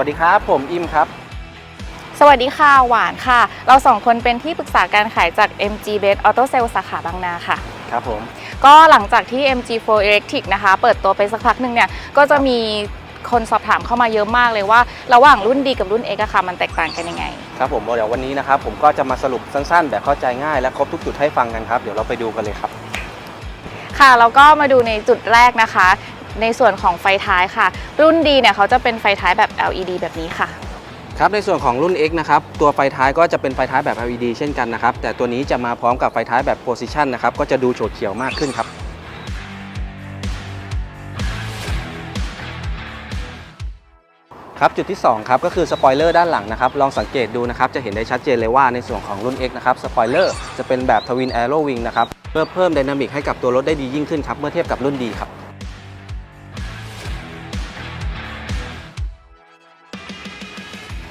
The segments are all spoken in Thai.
วัสดีครับ ผมอิมครับ สวัสดีค่ะหวานค่ะ เราสองคนเป็นที่ปรึกษาการขายจาก MG Base Auto Sales สาขาบางนาค่ะ ครับผม ก็หลังจากที่ MG4 Electric นะคะ เปิดตัวไปสักพักหนึ่งเนี่ย ก็จะมีคนสอบถามเข้ามาเยอะมากเลยว่า ระหว่างรุ่นดีกับรุ่น X อะค่ะมันแตกต่างกันยังไง ครับผมเดี๋ยววันนี้นะครับผมก็จะมาสรุปสั้นๆ แบบเข้าใจง่ายและครบทุกจุดให้ฟังกันครับ เดี๋ยวเราไปดูกันเลยครับค่ะแล้วก็มาดูในจุดแรกนะคะ ในส่วนของไฟท้ายค่ะ รุ่นดีเนี่ยเขาจะเป็นไฟท้ายแบบ LED แบบนี้ค่ะ ครับในส่วนของรุ่น X นะครับตัวไฟท้ายก็จะเป็นไฟท้ายแบบ LED เช่นกันนะครับ แต่ตัวนี้จะมาพร้อมกับไฟท้ายแบบ Position นะครับก็จะดูโฉดเฉียวมากขึ้นครับครับจุดที่ 2 ครับก็คือสปอยเลอร์ด้านหลังนะครับลองสังเกตดูนะครับจะเห็นได้ชัดเจนเลยว่าในส่วนของรุ่น X นะครับสปอยเลอร์จะเป็นแบบทวินแอโรวิงนะครับเพื่อเพิ่มไดนามิกให้กับตัวรถได้ดียิ่งขึ้นครับเมื่อเทียบกับรุ่นดีครับ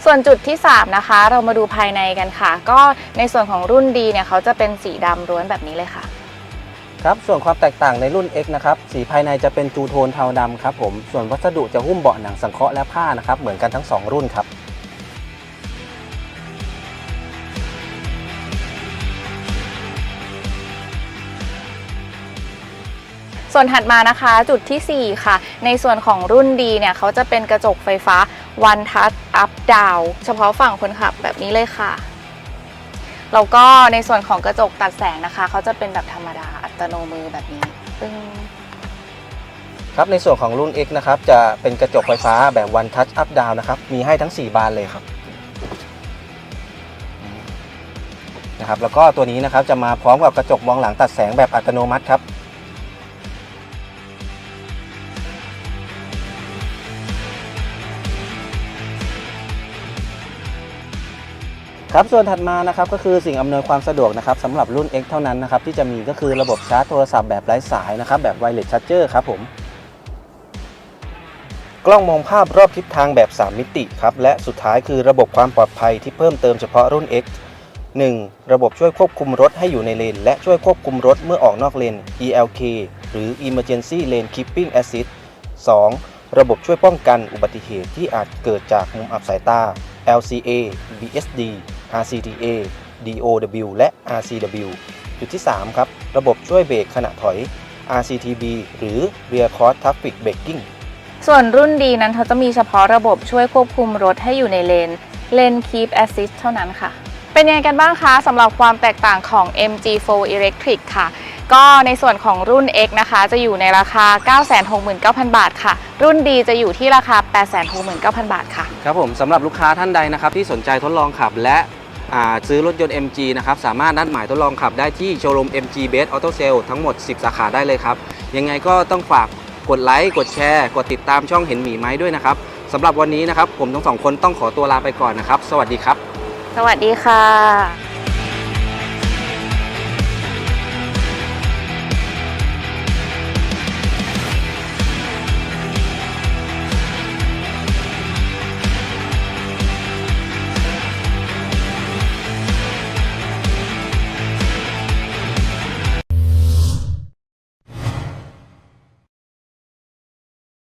ส่วนจุดที่ 3 นะคะ เรามาดูภายในกันค่ะ ก็ในส่วนของรุ่นดีเนี่ยเขาจะเป็นสีดำล้วนแบบนี้เลยค่ะ ครับ ส่วนความแตกต่างในรุ่น X นะครับ สีภายในจะเป็นจูโทนเทาดำครับผม ส่วนวัสดุจะหุ้มเบาะหนังสังเคราะห์และผ้านะครับ เหมือนกันทั้ง 2 รุ่นครับส่วนถัดมานะคะจุดทีสี่4 ค่ะ ในส่วนของรุ่นดีเนี่ยเขาจะเป็นกระจกไฟฟ้า one touch up down เฉพาะฝั่งคนขับแบบนี้เลยค่ะ แล้วก็ในส่วนของกระจกตัดแสงนะคะเขาจะเป็นแบบธรรมดาอัตโนมือแบบนี้ปึ้งครับในส่วนของรุ่น X นะครับ จะเป็นกระจกไฟฟ้าแบบ one touch up down นะครับ มีให้ทั้ง 4 บานเลยครับนะครับ แล้วก็ตัวนี้นะครับจะมาพร้อมกับกระจกมองหลังตัดแสงแบบอัตโนมัติครับ ครับส่วนถัดมานะครับก็คือสิ่งอำนวยความสะดวกนะครับสำหรับรุ่น X เท่านั้นนะครับที่จะมีก็คือระบบชาร์จโทรศัพท์แบบไร้สายนะครับแบบ Wireless Charger ครับผมกล้องมองภาพรอบทิศทางแบบ 3 มิติครับและสุดท้ายคือระบบความปลอดภัยที่เพิ่มเติมเฉพาะรุ่น X 1. ระบบช่วยควบคุมรถให้อยู่ในเลน และช่วยควบคุมรถเมื่อออกนอกเลน ELK หรือ Emergency Lane Keeping Assist 2. ระบบช่วยป้องกันอุบัติเหตุที่อาจเกิดจากมุมอับสายตา LCA BSD RCTA DOW และ RCW จุดที่ 3 ครับ ระบบช่วยเบรกขณะถอย RCTB หรือ Rear Cross Traffic Braking ส่วนรุ่นดีนั้นเขาจะมีเฉพาะระบบช่วยควบคุมรถให้อยู่ในเลน Lane Keep Assist เท่านั้นค่ะ เป็นยังไงกันบ้างคะสำหรับความแตกต่างของ MG4 Electric ค่ะ ก็ในส่วนของรุ่น X นะคะ จะอยู่ในราคา 969,000 บาทค่ะ รุ่นดีจะอยู่ที่ราคา 869,000 บาทค่ะ ครับผมสำหรับลูกค้าท่านใดนะครับที่สนใจทดลองขับและอ่า ซื้อรถยนต์ MG นะครับ สามารถนัดหมายทดลองขับได้ที่โชว์รูม MG Base Auto Sale ทั้งหมด 10 สาขาได้เลยครับ ยังไงก็ต้องฝากกดไลค์ กดแชร์ กดติดตามช่องเห็นหมีไม้ด้วยนะครับสำหรับวันนี้นะครับ ผมทั้งสองคนต้องขอตัวลาไปก่อนนะครับ สวัสดีครับ สวัสดีค่ะ